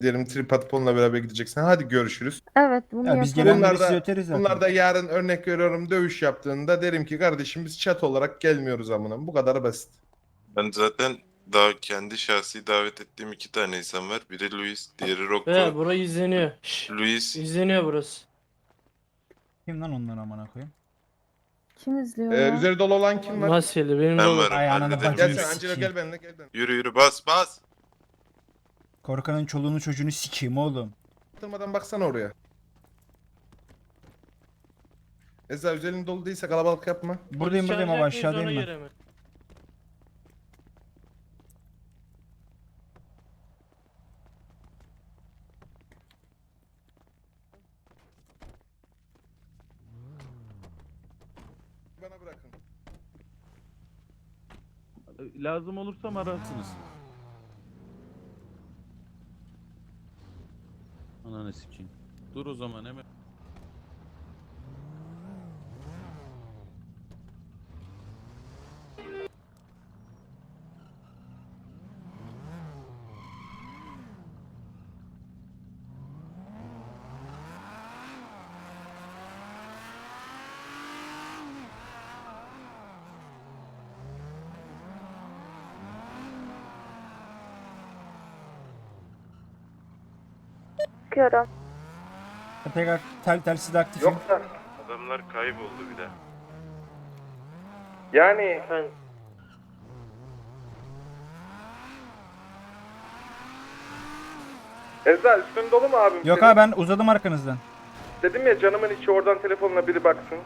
Diyelim trip atıp onunla beraber gideceksin. Hadi görüşürüz. Evet bunu Ya biz yapalım. genelde Bunlar biz da- öteriz zaten. Bunlar da yarın örnek veriyorum dövüş yaptığında derim ki kardeşim biz chat olarak gelmiyoruz amına. Bu kadar basit. Ben zaten daha kendi şahsi davet ettiğim iki tane insan var. Biri Luis, diğeri Rocco. He burayı izleniyor. Şşş, Luis izleniyor burası. Kim lan onlar amına koyayım? Kim izliyor Ee, ya? üzeri dolu olan kim var? Maskeli benim ben dolu. varım. Ay, ananı hallederim. bacını Gel sen. Angelo gel benimle gel benimle. Yürü yürü bas bas. Korkanın çoluğunu çocuğunu sikeyim oğlum. Tırmadan baksana oraya. Eza üzerin dolu değilse kalabalık yapma. Buradayım buradayım ama aşağıdayım ben. Bana bırakın. Lazım olursam ararsınız. Ananı sikeyim. Dur o zaman hemen. Bakıyorum. Tekrar tel telsiz de aktifim. Yoksa Adamlar kayboldu bir de. yani Efendim, Eza üstün dolu mu abim? Yok abi ben uzadım arkanızdan. Dedim ya canımın içi oradan telefonla biri baksın.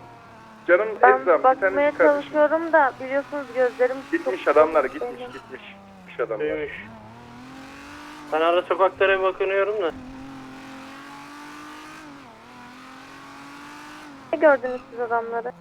Canım Ben Ezra'm bir bakmaya tanesi kardeşim. çalışıyorum da biliyorsunuz gözlerim Gitmiş çok- adamlar gitmiş gitmiş. Gitmiş adamlar. büyümüş. Ben ara sokaklara bakınıyorum da. Ne gördünüz siz adamları?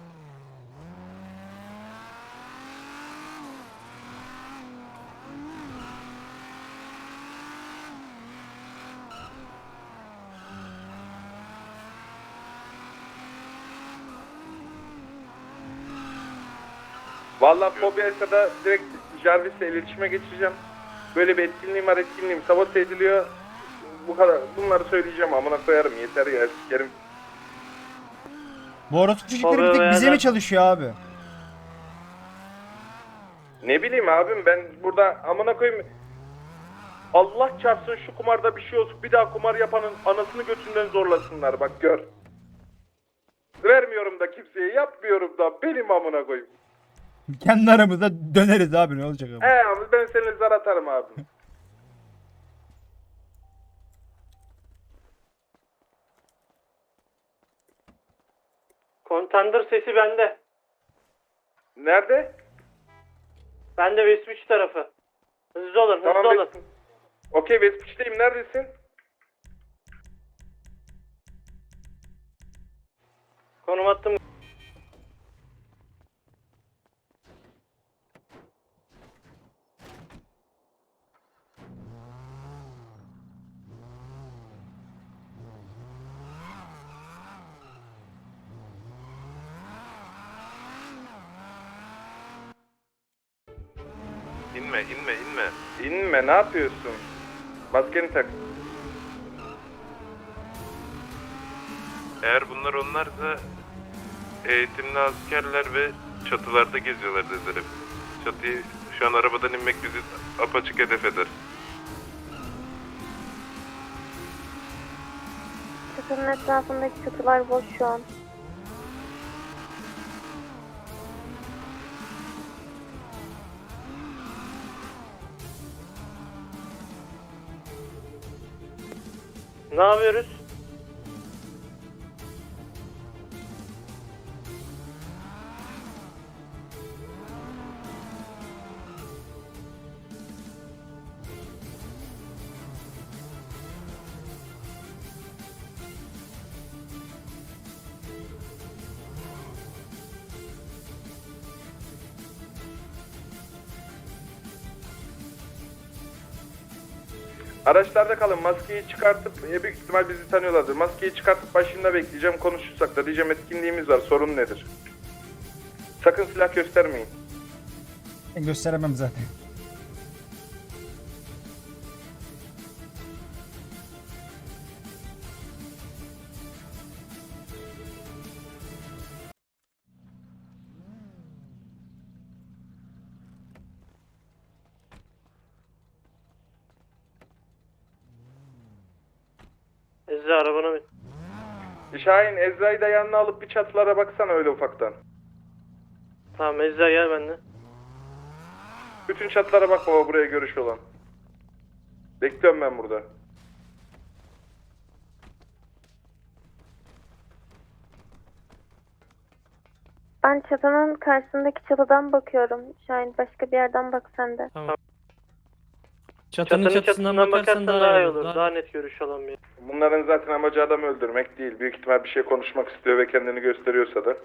Valla Fobia'ysa da direkt Jarvis'le iletişime geçeceğim. Böyle bir etkinliğim var etkinliğim sabote ediliyor. Bu kadar bunları söyleyeceğim amına koyarım yeter ya sikerim. Bu orospu çocukları bir tek bize mi çalışıyor abi? Ne bileyim abim ben burada amına koyayım. Allah çarpsın şu kumarda bir şey olsun bir daha kumar yapanın anasını götünden zorlasınlar bak gör. Vermiyorum da kimseye yapmıyorum da benim amına koyayım. Kendi aramızda döneriz abi ne olacak abi? He abi ben seni zar atarım abi. Contender sesi bende. Nerede? Bende Westwich tarafı. Hızlı olun, hızlı Tamam, olun. Okey Westwich'teyim neredesin? Konum attım. İnme inme inme. Ne yapıyorsun? Maskeni tak. Eğer bunlar onlarsa eğitimli askerler ve çatılarda geziyorlar dediler hep. Çatıyı şu an arabadan inmek bizi apaçık hedef eder. Çatının etrafındaki çatılar boş şu an. Ne yapıyoruz? Araçlarda kalın maskeyi çıkartıp e, büyük ihtimal bizi tanıyorlardır. Maskeyi çıkartıp başında bekleyeceğim konuşursak da diyeceğim etkinliğimiz var sorun nedir? Sakın silah göstermeyin. Gösteremem zaten. Şahin Ezra'yı da yanına alıp bir çatılara baksana öyle ufaktan. Tamam Ezra gel benimle. Bütün çatılara bak baba buraya görüş olan. Bekliyorum ben burada. Ben çatının karşısındaki çatıdan bakıyorum. Şahin başka bir yerden bak sen de. Çatının, çatısından, bakarsan daha iyi olur. Daha, net görüş alamıyor. Bunların zaten amacı adamı öldürmek değil. Büyük ihtimal bir şey konuşmak istiyor ve kendini gösteriyorsa da.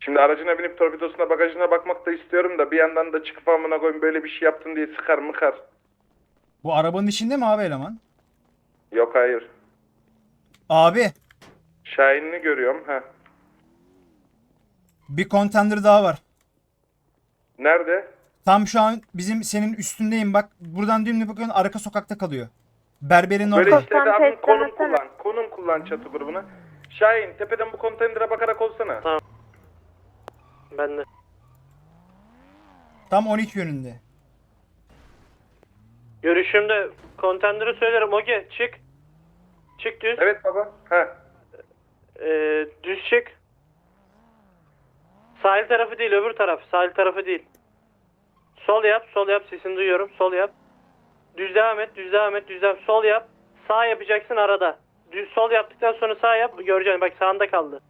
Şimdi aracına binip torpidosuna bagajına bakmak da istiyorum da bir yandan da çıkıp amına koyayım böyle bir şey yaptın diye sıkar mıkar. Bu arabanın içinde mi abi eleman? Yok hayır. Abi Şahin'i görüyorum. ha. bir kontender daha var. Nerede? Tam şu an bizim senin üstündeyim bak. Buradan dümdüz bakıyorsun arka sokakta kalıyor. Berberin Böyle orada. işte abim test konum denesene. kullan. Konum kullan çatı grubuna. Şahin tepeden bu konteynere bakarak olsana. Tamam. Ben de. Tam 12 yönünde. Görüşümde kontenderı söylerim. Oge çık. Çık düz. Evet baba. Ha. Ee, düz çık. Sahil tarafı değil öbür taraf. Sahil tarafı değil. Sol yap. Sol yap. Sesini duyuyorum. Sol yap. Düz devam et. Düz devam et. Düz devam. Sol yap. Sağ yapacaksın arada. Düz sol yaptıktan sonra sağ yap. Göreceksin. Bak sağında kaldı.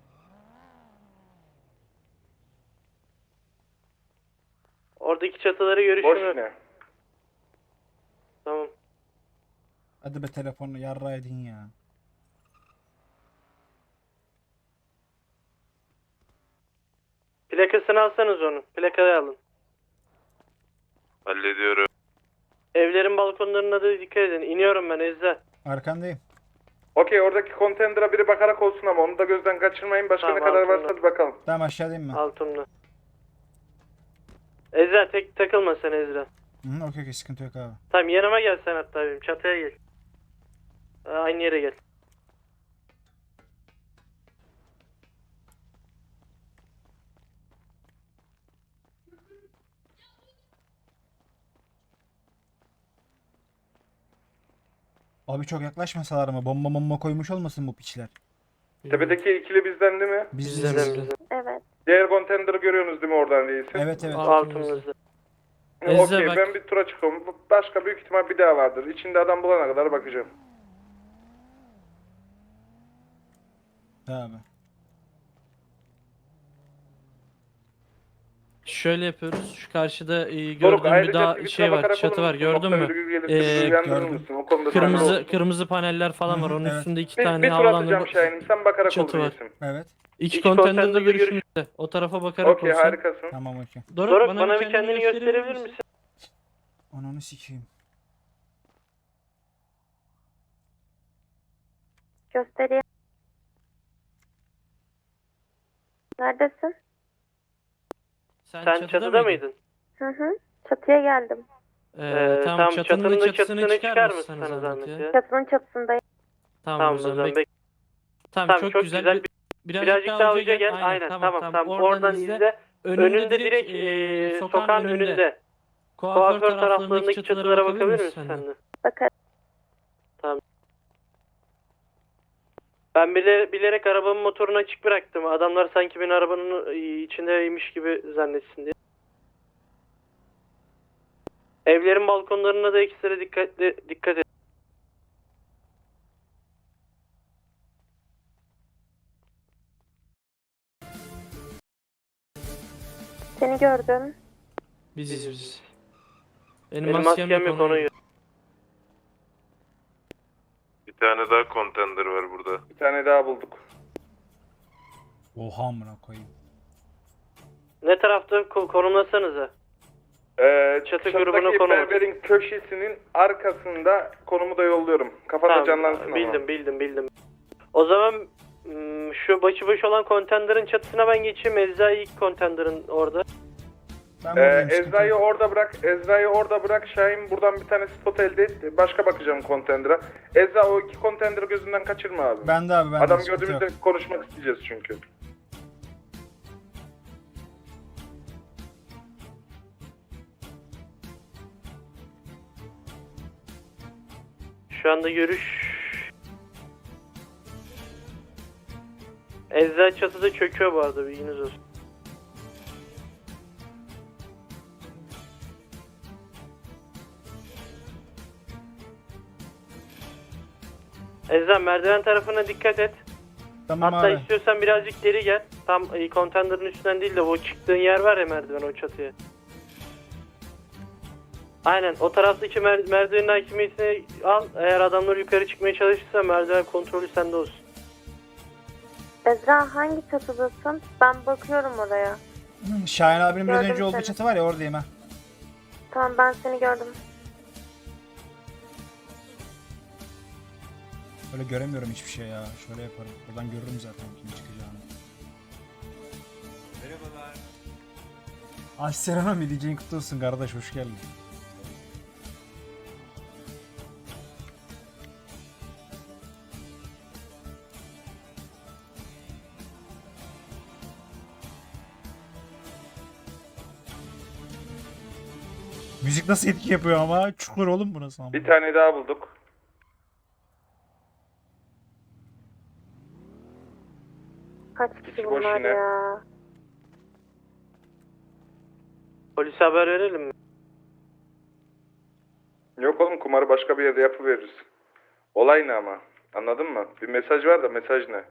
Oradaki çatıları Boş görüşümü. ne? Tamam. Hadi be telefonla yarra edin ya. Plakasını alsanız onun. Plakayı alın. Hallediyorum. Evlerin balkonlarına da dikkat edin. İniyorum ben Ezra. Arkandayım. Okey oradaki konteynere biri bakarak olsun ama onu da gözden kaçırmayın. Başka Tamam, ne kadar altında. varsa hadi bakalım. Tamam aşağıdayım ben. Altımda. Ezra tek takılma sen Ezra. Hı, okey okey sıkıntı yok abi. Tamam yanıma gel sen hatta benim çatıya gel. Aynı yere gel. Abi çok yaklaşmasalar mı? Bomba bomba koymuş olmasın bu piçler? Tepedeki ikili bizden değil mi? Biz Bizden biziz. bizden. Evet. Diğer konteynerı görüyorsunuz değil mi oradan reisim? Evet evet. Altımızda. Okey bak. ben bir tura çıkıyorum. Başka büyük ihtimal bir daha vardır. İçinde adam bulana kadar bakacağım. Tamam. Şöyle yapıyoruz. Şu karşıda e, Doruk gördüğüm bir ayrıca daha tweetine şey var, bakarak çatı olur var. musun? Gördün Nokta mü? Ee, bizi uyandırır gördüm. mısın? O konuda sana Kırmızı kırmızı paneller falan var. Onun evet. üstünde iki Bir, tane bir tur havalandırma atacağım Şahin'im. Sen bakarak Çatı var. Evet. İki İki konteyner de konteynerda görüşümüzde. O tarafa bakarak Okey olsun. harikasın. Tamam okey. Doruk, Doruk bana, bir kendini gösterebilir misin? Ananı sikeyim. Göstereyim. Neredesin? Sen, Sen çatıda, mıydın? Hı hı. Çatıya geldim. Ee, Ee, tamam, tamam, çatının, çatının çatısını, çatısını çıkar, çıkar mısın mısın sana sana zahmet zahmet ya? Çatının çatısındayım. Tamam, Tamam o zaman bek- Tamam, Tamam, çok, çok güzel. güzel. Bir- birazcık, Birazcık daha uca gel. Aynen tamam tamam. Oradan izle. Önünde direkt e, sokağın önünde. Kuaför, Kuaför taraflarındaki çatılara bakabilir misin sen de? Bakarım. Ben bile, bilerek arabamın motorunu açık bıraktım. Adamlar sanki beni arabanın e, içindeymiş gibi zannetsin diye. Evlerin balkonlarına da ekstra dikkatli dikkat et. Seni gördüm. Biziz biz. Benim, Benim maskem yok onu yiyor. Bir tane daha kontender var burada. Bir tane daha bulduk. Oha amına koyayım. Ne tarafta ko- konumlasanıza. Ee, Çatı çatıdaki grubuna konu- berberin köşesinin arkasında konumu da yolluyorum. Kafada canlansın ama. bildim bildim bildim. O zaman hmm, şu başı boş olan kontenderin çatısına ben geçeyim. Eczai ilk kontenderin orada. Ben Ee, buradayım, sıkıntı Ezra'yı yok. orada bırak. Ezra'yı orada bırak. Şahin buradan bir tane spot elde et. Başka bakacağım kontendera. Ezra o iki kontenderi gözünden kaçırma abi. Ben de abi ben Adam gördüğümüzde konuşmak isteyeceğiz çünkü. Şu anda görüş Ezra çatıda çöküyor bu arada bilginiz olsun. Ezra merdiven tarafına dikkat et. Tamam Hatta abi. istiyorsan birazcık geri gel. Tam e, konteynerin üstünden değil de o çıktığın yer var ya merdiven o çatıya. Aynen o taraftaki mer- merdivenin hakimiyetini al. Eğer adamlar yukarı çıkmaya çalışırsa merdiven kontrolü sende olsun. Ezra hangi çatıdasın? Ben bakıyorum oraya. Hı, Şahin abinin biraz Gördüm önce olduğu seni. çatı var ya oradayım ha. Tamam ben seni gördüm. Böyle göremiyorum hiçbir şey ya. Şöyle yaparım. Buradan görürüm zaten kim çıkacağını. Merhabalar. Ay Serena diyeceğin kutlu olsun kardeş hoş geldin. Müzik nasıl etki yapıyor ama çukur oğlum burası ama. Bir tane daha bulduk. İçi boş bunlar yine. ya? Polise haber verelim mi? Yok oğlum kumarı başka bir yerde yapıveririz. Olay ne ama? Anladın mı? Bir mesaj var da mesaj ne?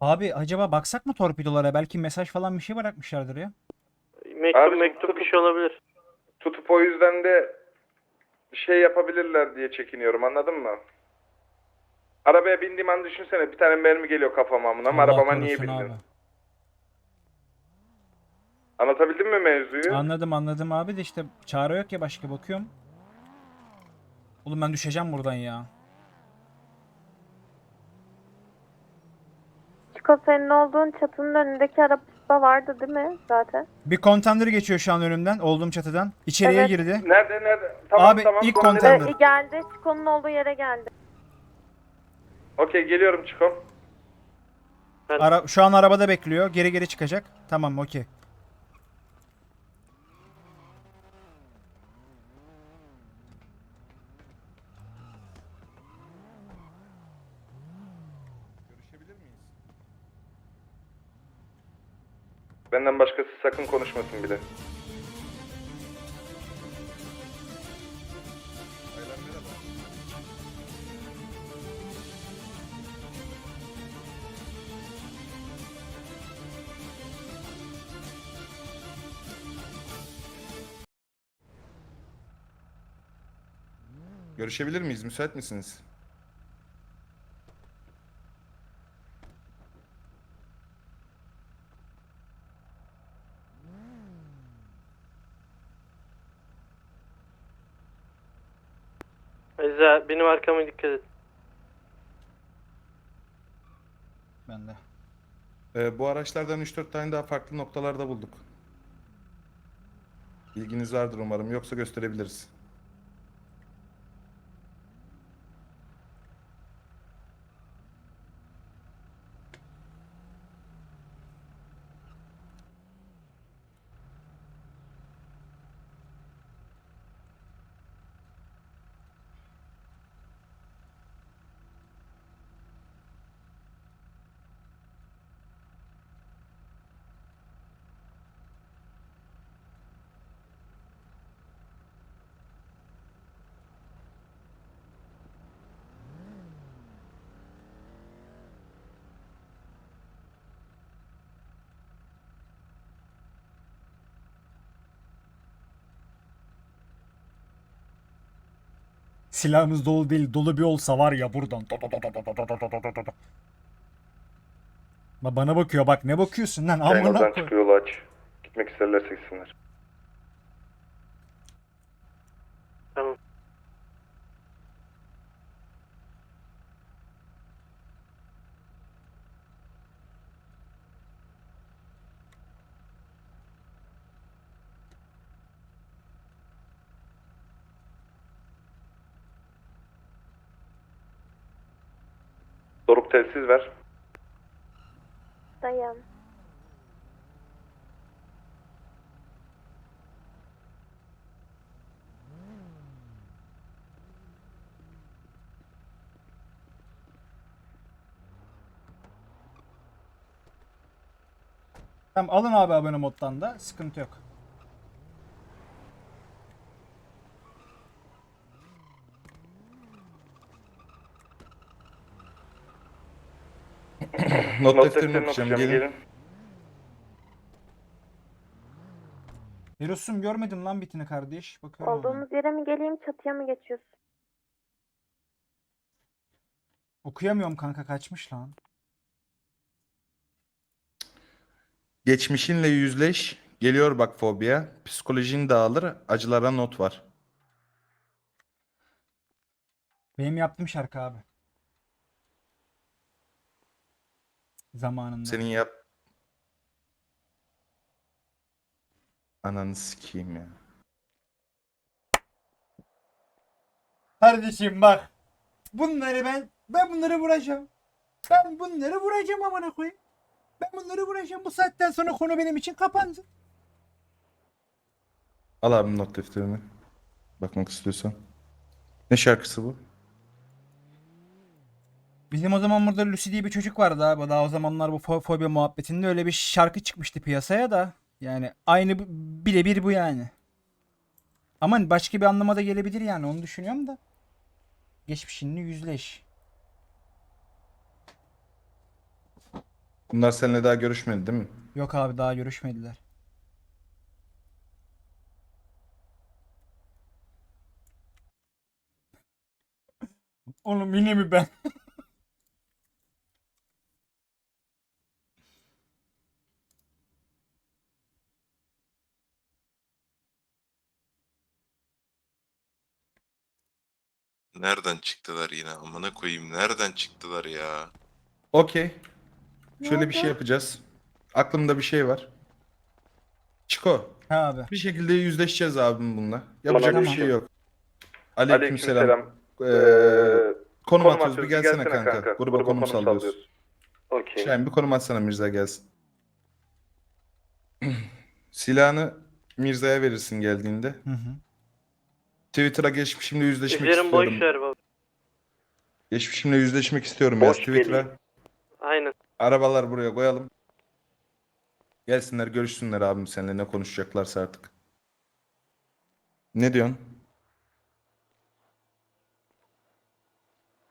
Abi acaba baksak mı torpidolara? Belki mesaj falan bir şey bırakmışlardır ya. Mektup Abi, mektup bir şey olabilir. Tutup o yüzden de bir şey yapabilirler diye çekiniyorum anladın mı? Arabaya bindiğim an düşünsene bir tane mermi geliyor kafama amına ama Allah arabama niye korusun bindin? abi. Anlatabildim mi mevzuyu? Anladım anladım abi de işte çare yok ya başka bakıyorum. Oğlum ben düşeceğim buradan ya. Çiko senin olduğun çatının önündeki araba vardı değil mi zaten? Bir konteyner geçiyor şu an önümden olduğum çatıdan. İçeriye Evet. girdi. Nerede nerede? Tamam Abi, tamam. ilk sonra geldi. Çiko'nun olduğu yere geldi. Okey geliyorum çıkom. Ara şu an arabada bekliyor. Geri geri çıkacak. Tamam okey. Benden başkası sakın konuşmasın bile. Görüşebilir miyiz? Müsait misiniz? Ezra benim arkama dikkat et. Ben de. Ee, bu araçlardan 3-4 tane daha farklı noktalarda bulduk. Bilginiz vardır umarım. Yoksa gösterebiliriz. Silahımız dolu değil. Dolu bir olsa var ya buradan. Ba- Bana bakıyor bak ne bakıyorsun lan amına oradan koy. çık yolu aç. Gitmek isterlerse gitsinler. Doruk telsiz ver. Dayan. Tamam alın abi abone moddan da sıkıntı yok. Not, Not defterini okuyacağım. Gelin. Gelin. Virüsüm görmedim lan bitini kardeş. Bakıyorum. Olduğumuz yere mi geleyim çatıya mı geçiyorsun? Okuyamıyorum kanka kaçmış lan. Geçmişinle yüzleş. Geliyor bak fobia. Psikolojin dağılır. Acılara not var. Benim yaptığım şarkı abi. Zamanında. Senin yap... Ananı sikeyim ya. Kardeşim bak. Bunları ben ben bunları vuracağım. Ben bunları vuracağım amına koyayım. Ben bunları vuracağım. Bu saatten sonra konu benim için kapandı. Al abi not defterini. Bakmak istiyorsan. Ne şarkısı bu? Bizim o zaman burada Lucy diye bir çocuk vardı abi. Daha o zamanlar bu fo- fobia muhabbetinde öyle bir şarkı çıkmıştı piyasaya da. Yani aynı birebir bu yani. Ama başka bir anlama da gelebilir yani onu düşünüyorum da. Geçmişinle yüzleş. Bunlar seninle daha görüşmedi değil mi? Yok abi daha görüşmediler. Oğlum yine mi ben? Nereden çıktılar yine? Amına koyayım. Nereden çıktılar ya? Okey. Şöyle bir şey yapacağız. Aklımda bir şey var. Çiko. Ha abi. Bir şekilde yüzleşeceğiz abim bununla. Yapacak Tamam. bir şey yok. Aleykümselam. Aleykümselam. Ee, konum Konum atıyoruz. Bir gelsene kanka. Gruba, konum sallıyoruz. Okey. Şahin bir konum atsana Mirza gelsin. Silahını Mirza'ya verirsin geldiğinde. Hı hı. Twitter'a geçmişimle yüzleşmek Üzerim boş istiyorum. ver baba. Geçmişimle yüzleşmek istiyorum yaz Boş Twitter'a. Aynen. Arabalar buraya koyalım. Gelsinler görüşsünler abim seninle ne konuşacaklarsa artık. Ne diyorsun?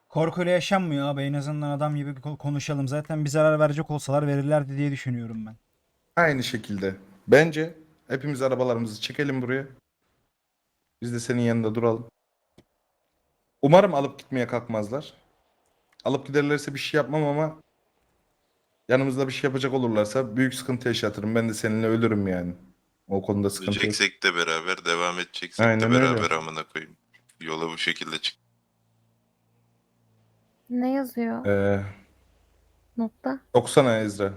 Korkuyla yaşanmıyor abi. En azından adam gibi ko- konuşalım. Zaten bir zarar verecek olsalar verirlerdi diye düşünüyorum ben. Aynı şekilde. Bence hepimiz arabalarımızı çekelim buraya. Biz de senin yanında duralım. Umarım alıp gitmeye kalkmazlar. Alıp giderlerse bir şey yapmam ama yanımızda bir şey yapacak olurlarsa büyük sıkıntı yaşatırım. Ben de seninle ölürüm yani. O konuda sıkıntı yok. Öleceksek de beraber, devam edeceksek Aynen de öyle. beraber amına koyayım. Yola bu şekilde çık. Ne yazıyor Ee, notta? okusana Ezra.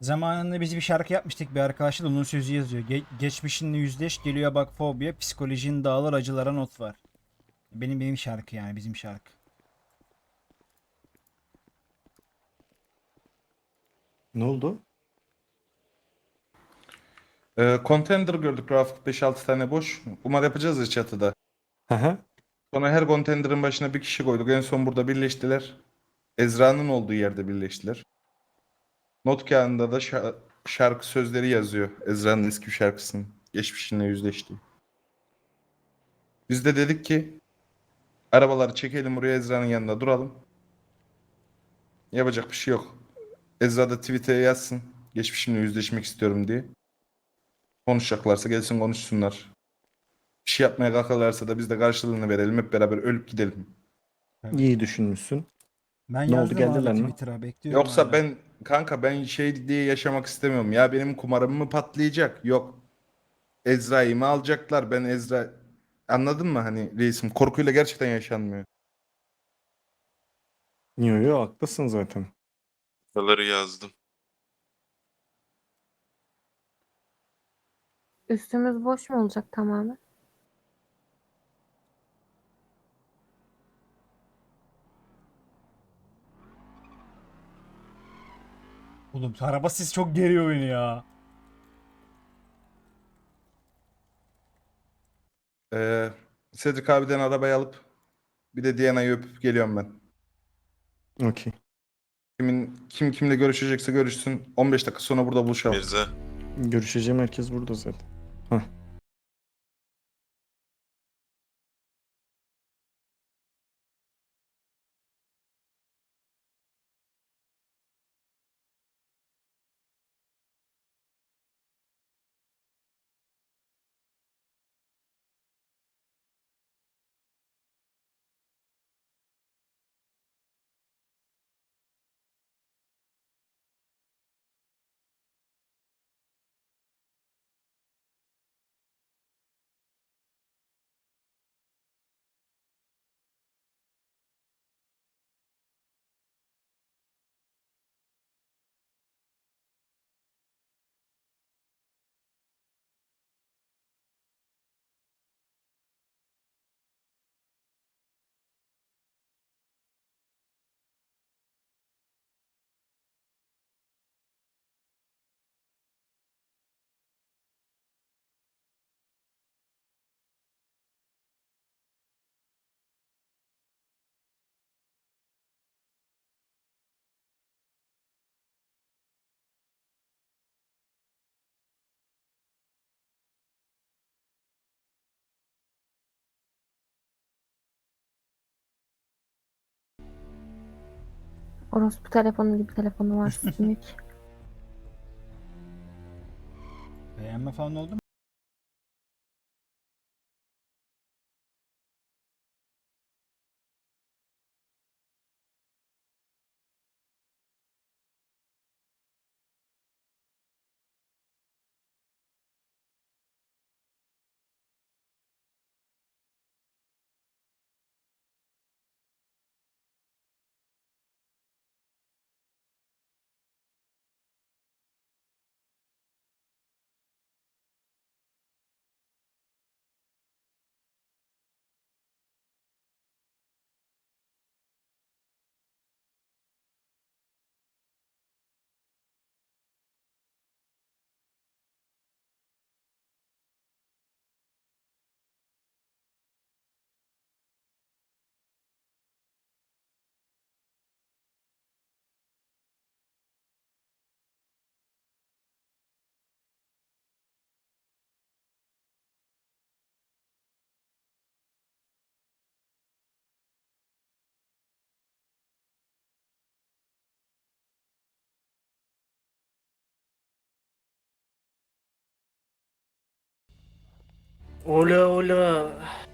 Zamanında biz bir şarkı yapmıştık bir arkadaşla da onun sözü yazıyor. Ge- geçmişinle yüzleş geliyor bak fobia psikolojin dağılır acılara not var. Benim benim şarkı yani bizim şarkı. Ne oldu? Ee, contender gördük Rafık 5-6 tane boş. Umar yapacağız ya çatıda. Hı hı. Sonra her contender'ın başına bir kişi koyduk. En son burada birleştiler. Ezra'nın olduğu yerde birleştiler. Not kağıdında da şa- şarkı sözleri yazıyor. Ezra'nın eski bir şarkısının. Geçmişinle yüzleştiği. Biz de dedik ki arabaları çekelim buraya Ezra'nın yanında duralım. Yapacak bir şey yok. Ezra da Twitter'e yazsın. Geçmişimle yüzleşmek istiyorum diye. Konuşacaklarsa gelsin konuşsunlar. Bir şey yapmaya kalkarlarsa da biz de karşılığını verelim. Hep beraber ölüp gidelim. İyi düşünmüşsün. Ben Ne oldu, yazdım geldiler mi? Twitter'a bekliyorum Yoksa hala. ben kanka ben şey diye yaşamak istemiyorum. Ya benim kumarım mı patlayacak? Yok. Ezra'yı mı alacaklar? Ben Ezra anladın mı hani reisim? Korkuyla gerçekten yaşanmıyor. Yo yo haklısın zaten. Buraları yazdım. Üstümüz boş mu olacak tamamen? Oğlum araba sesi çok geriyor beni ya. Ee, Cedric abiden arabayı alıp bir de Diana'yı öpüp geliyorum ben. Okey. Kimin kim kimle görüşecekse görüşsün. 15 dakika sonra burada buluşalım. Mirza. Görüşeceğim herkes burada zaten. Hah. Orospu telefonu gibi telefonu var sümük. Beğenme falan oldu mu? Ola ola.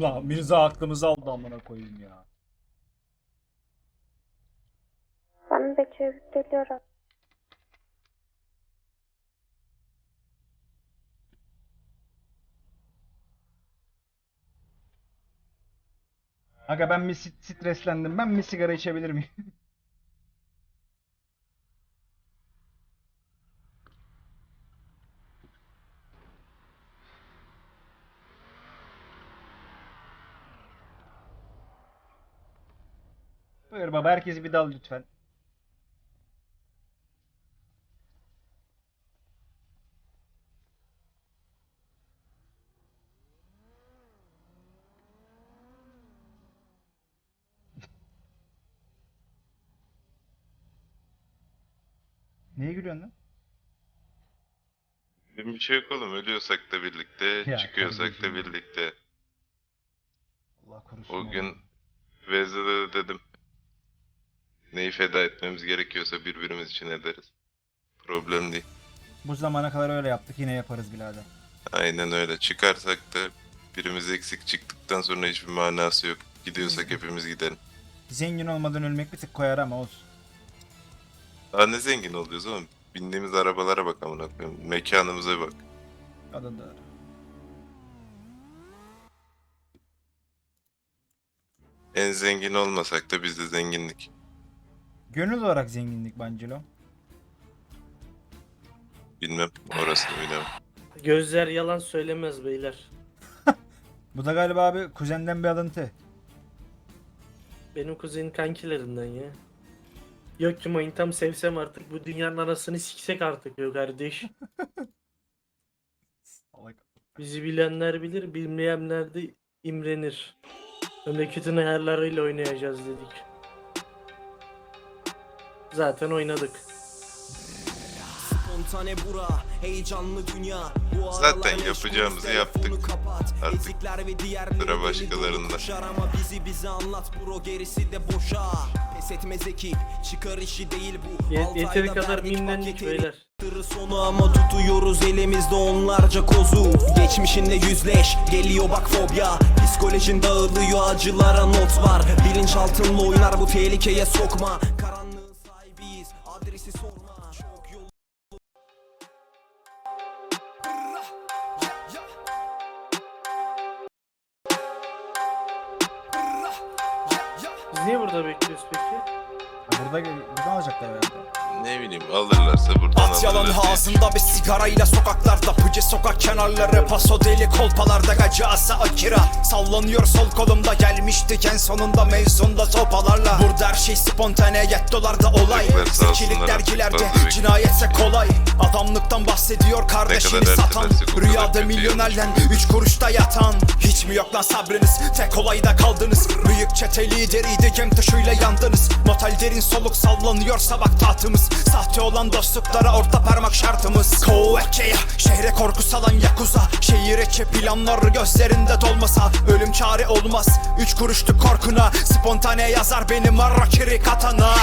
La Mirza aklımızı aldı amına koyayım ya. Ben de çevirip geliyorum. Aga ben sit- streslendim. Ben bir sigara içebilir miyim? Buyur baba herkesi bir dal lütfen. Neye gülüyorsun lan? Bir şey yok oğlum. Ölüyorsak da birlikte, Ya çıkıyorsak da kardeşim. birlikte. Allah korusun. O oğlum. gün Vezde'de de dedim. Neyi feda etmemiz gerekiyorsa birbirimiz için ederiz. Problem değil. Bu zamana kadar öyle yaptık yine yaparız birader. Aynen öyle. Çıkarsak da birimiz eksik çıktıktan sonra hiçbir manası yok. Gidiyorsak hepimiz gidelim. Zengin olmadan ölmek bir tık koyar ama olsun. Daha ne zengin oluyoruz oğlum. Bindiğimiz arabalara bak amına koyayım. Mekanımıza bak. O da doğru. En zengin olmasak da bizde zenginlik. Gönül olarak zenginlik Bancelo. Bilmem. Orasını bilemem. Gözler yalan söylemez beyler. Bu da galiba abi kuzenden bir alıntı. Benim kuzenin kankilerinden ya. Yok ki manitam sevsem artık bu dünyanın anasını siksek artık yok kardeş. Salak. Bizi bilenler bilir, bilmeyenler de imrenir. Memleketin ayarlarıyla oynayacağız dedik. Zaten oynadık. Spontane bura, heyecanlı dünya. Bu Zaten yapacağımızı yaptık. kapat. Artık sıra başkalarında. Ama bizi bize anlat bro gerisi de boşa. Pes etmez ekip, çıkar işi değil bu. Ye- yeteri kadar mimlendik beyler. Tırı sonu ama tutuyoruz elimizde onlarca kozu Geçmişinle yüzleş geliyor bak fobya Psikolojin dağılıyor acılara not var Bilinçaltınla oynar bu tehlikeye sokma Biz niye burada bekliyoruz peki? Burada buradan alacaklar herhalde. Ne bileyim alırlarsa buradan At yalan alırlar. ağzında bir sigarayla sokaklarda sokak kenarları paso deli kolpalarda Gacası akira. Sallanıyor sol kolumda Gelmiştik en sonunda mevzunda sopalarla Burada her şey spontane yet dolarda olay. Zekilik dergilerde cinayetse kolay. Adamlıktan bahsediyor kardeşini satan. Rüyada kötü milyonerden üç kuruşta yatan. Hiç mi yok lan sabrınız? Tek olayda kaldınız. Büyük çete lideriydi gem tuşuyla yandınız. Motel derin soluk sallanıyor sabah tahtımız. Sahte olan dostluklara orta parmak şartımız. Kovekeya şehre korku salan yakuza Şehir içi planlar gözlerinde dolmasa Ölüm çare olmaz üç kuruşluk korkuna Spontane yazar benim Arrakiri katana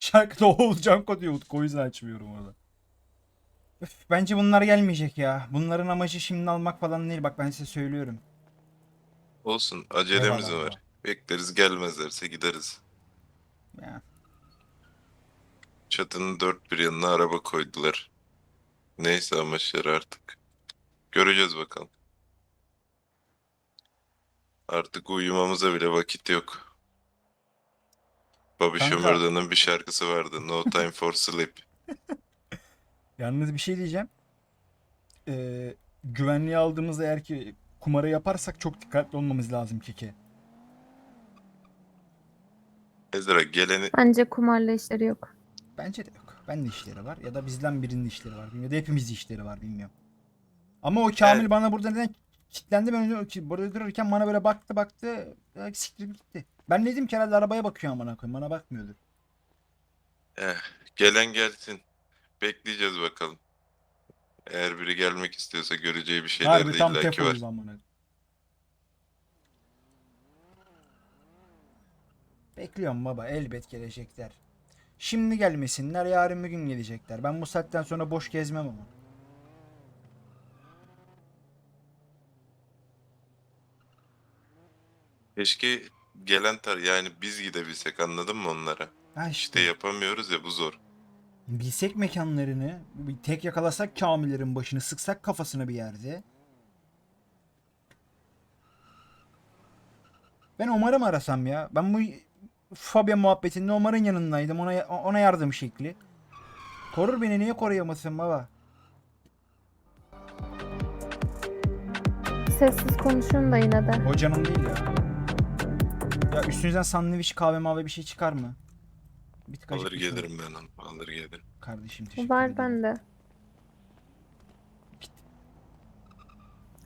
Şarkıda Oğulcan diyor Utku o yüzden açmıyorum orada. Üf, bence bunlar gelmeyecek ya. Bunların amacı şimdi almak falan değil bak ben size söylüyorum. Olsun acelemiz Eyvallah. var. Bekleriz gelmezlerse gideriz. Ya. Çatının dört bir yanına araba koydular. Neyse amaçları artık. Göreceğiz bakalım. Artık uyumamıza bile vakit yok. Bobby Kanka. Shmurda'nın bir şarkısı vardı. No time for sleep. Yalnız bir şey diyeceğim. Ee, güvenliği aldığımızda eğer ki kumara yaparsak çok dikkatli olmamız lazım Keke. Ezra geleni Bence kumarla işleri yok. Bence de yok. Ben de işleri var ya da bizden birinin işleri var. Bilmiyorum. Ya da hepimizde işleri var bilmiyorum. Ama o Kamil Evet. bana burada neden kilitlendi ben önce burada dururken bana böyle baktı baktı ya siktir gitti. Ben dedim ki herhalde arabaya bakıyor amına koyayım bana bakmıyordur. eh, gelen gelsin. Bekleyeceğiz bakalım. Eğer biri gelmek istiyorsa göreceği bir şeyler Harbi de tam illaki var. amına. Bekliyorum baba elbet gelecekler. Şimdi gelmesinler yarın bir gün gelecekler. Ben bu saatten sonra boş gezmem ama. Keşke gelen tar yani biz gidebilsek anladın mı onlara? Ha İşte işte. yapamıyoruz ya bu zor. Bilsek mekanlarını, bir tek yakalasak Kamil'lerin başını, sıksak kafasına bir yerde. Ben Omar'ı mı arasam ya? Ben bu Fabia muhabbetinde Omar'ın yanındaydım. Ona ona yardım şekli. Korur beni niye koruyamasın baba? Sessiz konuşun da yine de. O canım değil ya. Ya üstünüzden sandviç, kahve mavi bir şey çıkar mı? Bir tık Alır gelirim ben. Alır gelirim. Kardeşim teşekkür Var ederim. bende.